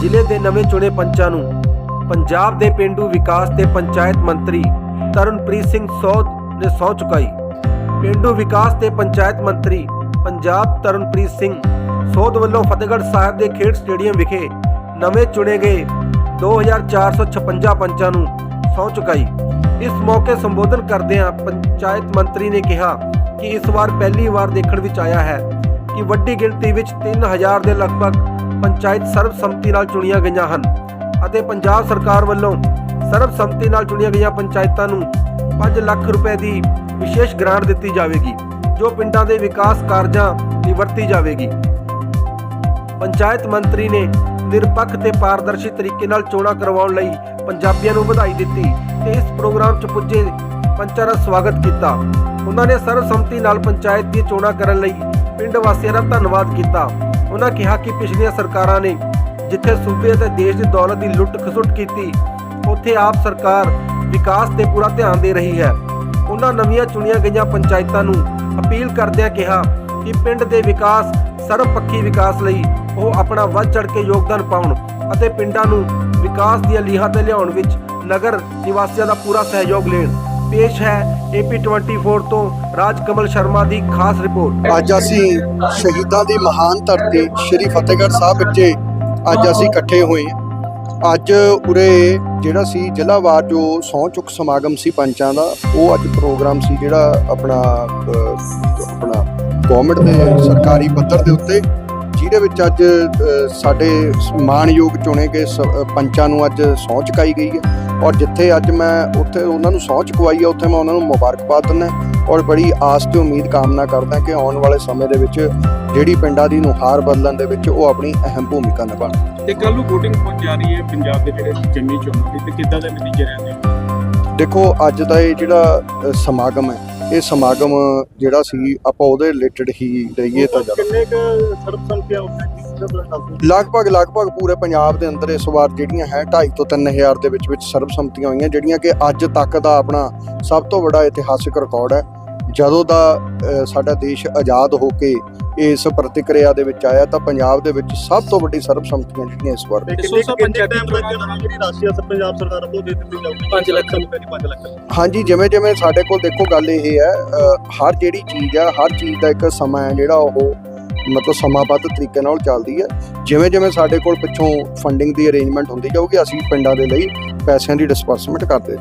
ਜ਼ਿਲ੍ਹੇ ਦੇ ਨਵੇਂ ਚੁਣੇ ਪੰਚਾਂ ਨੂੰ ਪੰਜਾਬ ਦੇ ਪਿੰਡੂ ਵਿਕਾਸ ਤੇ ਪੰਚਾਇਤ ਮੰਤਰੀ ਤਰਨਪ੍ਰੀਤ ਸਿੰਘ ਸੋਧ ਨੇ ਸਹੁੰ ਚੁਕਾਈ। ਪਿੰਡੂ ਵਿਕਾਸ ਤੇ ਪੰਚਾਇਤ ਮੰਤਰੀ ਪੰਜਾਬ ਤਰਨਪ੍ਰੀਤ ਸਿੰਘ ਸੋਧ ਵੱਲੋਂ ਫਤਿਹਗੜ੍ਹ ਸਾਹਿਬ ਦੇ ਖੇਡ ਸਟੇਡੀਅਮ ਵਿਖੇ ਨਵੇਂ ਚੁਣੇ ਗਏ 2456 ਪੰਚਾਂ ਨੂੰ ਸਹੁੰ ਚੁਕਾਈ। ਇਸ ਮੌਕੇ ਸੰਬੋਧਨ ਕਰਦਿਆਂ ਪੰਚਾਇਤ ਮੰਤਰੀ ਨੇ ਕਿਹਾ ਕਿ ਇਸ ਵਾਰ ਪਹਿਲੀ ਵਾਰ ਦੇਖਣ ਵਿੱਚ ਆਇਆ ਹੈ ਕਿ ਵੱਡੀ ਗਿਣਤੀ ਵਿੱਚ 3000 ਦੇ ਲਗਭਗ ਪੰਚਾਇਤ ਸਰਬਸੰਮਤੀ ਨਾਲ ਚੁਣੀਆਂ ਗਈਆਂ ਹਨ ਅਤੇ ਪੰਜਾਬ ਸਰਕਾਰ ਵੱਲੋਂ ਸਰਬਸੰਮਤੀ ਨਾਲ ਚੁਣੀਆਂ ਗਈਆਂ ਪੰਚਾਇਤਾਂ ਨੂੰ 5 ਲੱਖ ਰੁਪਏ ਦੀ ਵਿਸ਼ੇਸ਼ ਗ੍ਰਾਂਟ ਦਿੱਤੀ ਜਾਵੇਗੀ, ਜੋ ਪਿੰਡਾਂ ਦੇ ਵਿਕਾਸ ਕਾਰਜਾਂ ਲਈ ਵਰਤੀ ਜਾਵੇਗੀ। ਪੰਚਾਇਤ ਮੰਤਰੀ ਨੇ ਨਿਰਪੱਖ ਤੇ ਪਾਰਦਰਸ਼ੀ ਤਰੀਕੇ ਨਾਲ ਚੋਣਾਂ ਕਰਵਾਉਣ ਲਈ ਪੰਜਾਬੀਆਂ ਨੂੰ ਵਧਾਈ ਦਿੱਤੀ ਤੇ ਇਸ ਪ੍ਰੋਗਰਾਮ 'ਚ ਪੁੱਜੇ ਪੰਚਾਂ ਦਾ ਸਵਾਗਤ ਕੀਤਾ। ਉਹਨਾਂ ਨੇ ਸਰਬਸੰਮਤੀ ਨਾਲ ਪੰਚਾਇਤ ਦੀ ਚੋਣਾਂ ਕਰਨ ਲਈ ਪਿੰਡ ਵਾਸੀਆਂ ਦਾ ਧੰਨਵਾਦ ਕੀਤਾ। ਉਹਨਾਂ ਕਿਹਾ ਕਿ ਪਿਛਲੀਆਂ ਸਰਕਾਰਾਂ ਨੇ ਜਿੱਥੇ ਸੂਬੇ ਅਤੇ ਦੇਸ਼ ਦੀ ਦੌਲਤ ਦੀ ਲੁੱਟ ਖਸੁੱਟ ਕੀਤੀ, ਉੱਥੇ ਆਪ ਸਰਕਾਰ ਵਿਕਾਸ ਤੇ ਪੂਰਾ ਧਿਆਨ ਦੇ ਰਹੀ ਹੈ। ਉਹਨਾਂ ਨਵੀਆਂ ਚੁਣੀਆਂ ਗਈਆਂ ਪੰਚਾਇਤਾਂ ਨੂੰ ਅਪੀਲ ਕਰਦਿਆਂ ਕਿਹਾ ਕਿ ਪਿੰਡ ਦੇ ਵਿਕਾਸ ਸਰਬਪੱਖੀ ਵਿਕਾਸ ਲਈ ਉਹ ਆਪਣਾ ਵੱਧ ਚੜ ਕੇ ਯੋਗਦਾਨ ਪਾਉਣ ਅਤੇ ਪਿੰਡਾਂ ਨੂੰ ਵਿਕਾਸ ਦੀਆਂ ਲੀਹਾਂ ਤੇ ਲਿਆਉਣ ਵਿੱਚ ਨਗਰ ਨਿਵਾਸੀਆਂ ਦਾ ਪੂਰਾ ਸਹਿਯੋਗ ਲੈਣ। ਪੇਸ਼ ਹੈ AP24 ਤੋਂ ਰਾਜ ਕਮਲ ਸ਼ਰਮਾ ਦੀ ਖਾਸ ਰਿਪੋਰਟ। ਅੱਜ ਅਸੀਂ ਸ਼ਹੀਦਾਂ ਦੀ ਮਹਾਨ ਧਰਤੀ ਸ੍ਰੀ ਫਤਿਹਗੜ੍ਹ ਸਾਹਿਬ ਵਿੱਚ ਅੱਜ ਅਸੀਂ ਇਕੱਠੇ ਹੋਏ ਅੱਜ ਉਰੇ ਜਿਹੜਾ ਸੀ ਜ਼ਿਲ੍ਹਾਵਾਰ ਜੋ ਸਹੁੰ ਚੁੱਕ ਸਮਾਗਮ ਸੀ ਪੰਚਾਂ ਦਾ, ਉਹ ਅੱਜ ਪ੍ਰੋਗਰਾਮ ਸੀ ਜਿਹੜਾ ਆਪਣਾ ਆਪਣਾ ਗਵਰਨਮੈਂਟ ਦੇ ਸਰਕਾਰੀ ਪੱਧਰ ਦੇ ਉੱਤੇ ਜਿਹਦੇ ਵਿੱਚ ਅੱਜ ਸਾਡੇ ਮਾਣਯੋਗ ਚੁਣੇ ਗਏ ਪੰਚਾਂ ਨੂੰ ਅੱਜ ਸਹੁੰ ਚੁਕਾਈ ਗਈ ਹੈ। ਔਰ ਜਿੱਥੇ ਅੱਜ ਮੈਂ ਉੱਥੇ ਉਹਨਾਂ ਨੂੰ ਸਹੁੰ ਚੁਕਵਾਈ ਹੈ ਉੱਥੇ ਮੈਂ ਉਹਨਾਂ ਨੂੰ ਮੁਬਾਰਕਬਾਦ ਦਿੰਦਾ ਔਰ ਬੜੀ ਆਸ ਤੇ ਉਮੀਦ ਕਾਮਨਾ ਕਰਦਾ ਕਿ ਆਉਣ ਵਾਲੇ ਸਮੇਂ ਦੇ ਵਿੱਚ ਜਿਹੜੀ ਪਿੰਡਾਂ ਦੀ ਨੁਹਾਰ ਬਦਲਣ ਦੇ ਵਿੱਚ ਉਹ ਆਪਣੀ ਅਹਿਮ ਭੂਮਿਕਾ ਨਿਭਾਉਣ। ਤੇ ਕੱਲ ਨੂੰ VOTING ਹੋਣ ਜਾ ਰਹੀ ਹੈ ਪੰਜਾਬ ਦੇ ਜਿਹੜੇ ਜੰਮੀ ਚੋਣਾਂ ਦੀ ਤੇ ਕਿੱਦਾਂ ਦੇ ਨਤੀਜੇ ਰਹਿੰਦੇ? ਆ ਦੇਖੋ ਅੱਜ ਦਾ ਇਹ ਜਿਹੜਾ ਸਮਾਗਮ ਹੈ ਇਹ ਸਮਾਗਮ ਜਿਹੜਾ ਸੀ ਆਪਾਂ ਉਹਦੇ ਰਿਲੇਟਡ ਹੀ ਰਹੀਏ ਤਾਂ ਜ਼ਿਆਦਾ। ਕਿੰਨੇ ਕ ਸਰਬਸੰਮਤੀਆਂ ਲਗਭਗ ਲਗਭਗ ਪੂਰੇ ਪੰਜਾਬ ਦੇ ਅੰਦਰ ਇਸ ਵਾਰ ਜਿਹੜੀਆਂ ਹੈ 2.5 ਤੋਂ 3000 ਦੇ ਵਿੱਚ ਵਿੱਚ ਸਰਬਸੰਮਤੀਆਂ ਹੋਈਆਂ ਜਿਹੜੀਆਂ ਕਿ ਅੱਜ ਤੱਕ ਦਾ ਆਪਣਾ ਸਭ ਤੋਂ ਵੱਡਾ ਇਤਿਹਾਸਿਕ ਰਿਕਾਰਡ ਹੈ। ਜਦੋਂ ਦਾ ਸਾਡਾ ਦੇਸ਼ ਆਜ਼ਾਦ ਹੋ ਕੇ ਇਸ ਪ੍ਰਤੀਕਿਰਿਆ ਦੇ ਵਿੱਚ ਆਇਆ ਤਾਂ ਪੰਜਾਬ ਦੇ ਵਿੱਚ ਸਭ ਤੋਂ ਵੱਡੀ ਸਰਬਸੰਮਤੀਆਂ ਜਿਹੜੀਆਂ ਇਸ ਵਾਰ ਤੇ ਕਿੰਨੇ ਸੋ ਪੰਚਾਇਤੀ ਪੰਚਾਇਤੀ ਚੋਣਾਂ ਜਿਹੜੀ ਰਾਸ਼ਟਰੀ ਅਸਰ ਪੰਜਾਬ ਸਰਕਾਰ ਵੱਲੋਂ ਦੇ ਦਿੱਤੀ ਜਾਊਗੀ? 5 ਲੱਖ। ਰੁਪਏ ਦੀ 5 ਲੱਖ। ਹਾਂਜੀ ਜਿਵੇਂ ਜਿਵੇਂ ਸਾਡੇ ਕੋਲ ਦੇਖੋ ਗੱਲ ਇਹ ਹੈ ਹਰ ਜਿਹੜੀ ਚੀਜ਼ ਆ ਹਰ ਚੀਜ਼ ਦਾ ਇੱਕ ਸਮਾਂ ਹੈ ਜਿਹੜਾ ਉਹ ਮਤਲਬ ਸਮਾਬੱਧ ਤਰੀਕੇ ਨਾਲ ਚੱਲਦੀ ਹੈ। ਜਿਵੇਂ ਜਿਵੇਂ ਸਾਡੇ ਕੋਲ ਪਿੱਛੋਂ ਫੰਡਿੰਗ ਦੀ ਅਰੇਂਜਮੈਂਟ ਹੁੰਦੀ ਜਾਊਗੀ ਅਸੀਂ ਪਿੰਡਾਂ ਦੇ ਲਈ ਪੈਸਿਆਂ ਦੀ ਡਿਸਪਰਸਮੈਂਟ ਕਰਦੇ